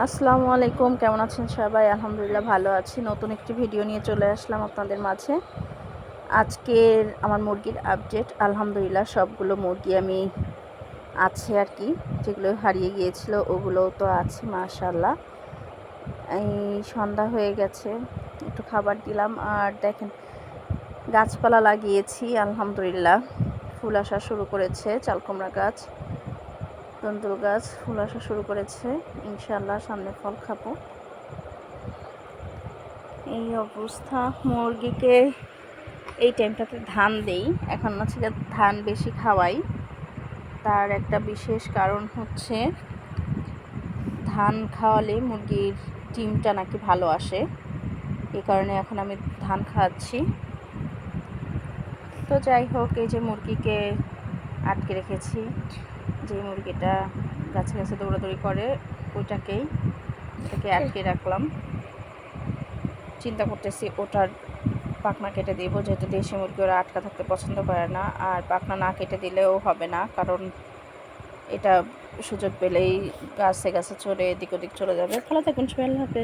আসসালামু আলাইকুম, কেমন আছেন সবাই? আলহামদুলিল্লাহ ভালো আছি। নতুন একটি ভিডিও নিয়ে চলে আসলাম আপনাদের মাঝে। আজকের আমার মুরগির আপডেট আলহামদুলিল্লাহ সবগুলো মুরগি আমি আছে আর কি, যেগুলো হারিয়ে গিয়েছিল, ওগুলোও তো আছে মাশাল্লাহ এই সন্ধ্যা হয়ে গেছে, একটু খাবার দিলাম। আর দেখেন, গাছপালা লাগিয়েছি, আলহামদুলিল্লাহ। ফুল আসা শুরু করেছে, চালকুমড়া গাছ। তন্দুল গাছ ফুল আসা শুরু করেছে। ইনশাল্লাহ সামনে ফল খাব। এই অবস্থা, মুরগিকে এই টাইমটাতে ধান দেই। এখন হচ্ছে ধান বেশি খাওয়াই। তার একটা বিশেষ কারণ হচ্ছে ধান খাওয়ালে মুরগির ডিমটা নাকি ভালো আসে। এই কারণে এখন আমি ধান খাওয়াচ্ছি। তো যাই হোক, এই যে মুরগিকে আটকে রেখেছি। যে মুরগিটা গাছে গাছে দৌড়াদৌড়ি করে, ওইটাকেই, ওটাকে আটকে রাখলাম। চিন্তা করতেছি, ওটার পাখনা কেটে দিব, যেহেতু দেশি মুরগি ওরা আটকা থাকতে পছন্দ করে না। আর পাখনা না কেটে দিলেও হবে না, কারণ এটা সুযোগ পেলেই গাছে গাছে চড়ে, এদিক ওদিক চলে যাবে। ভালো থাকুন, সবাই, আল্লাহ হাফেজ।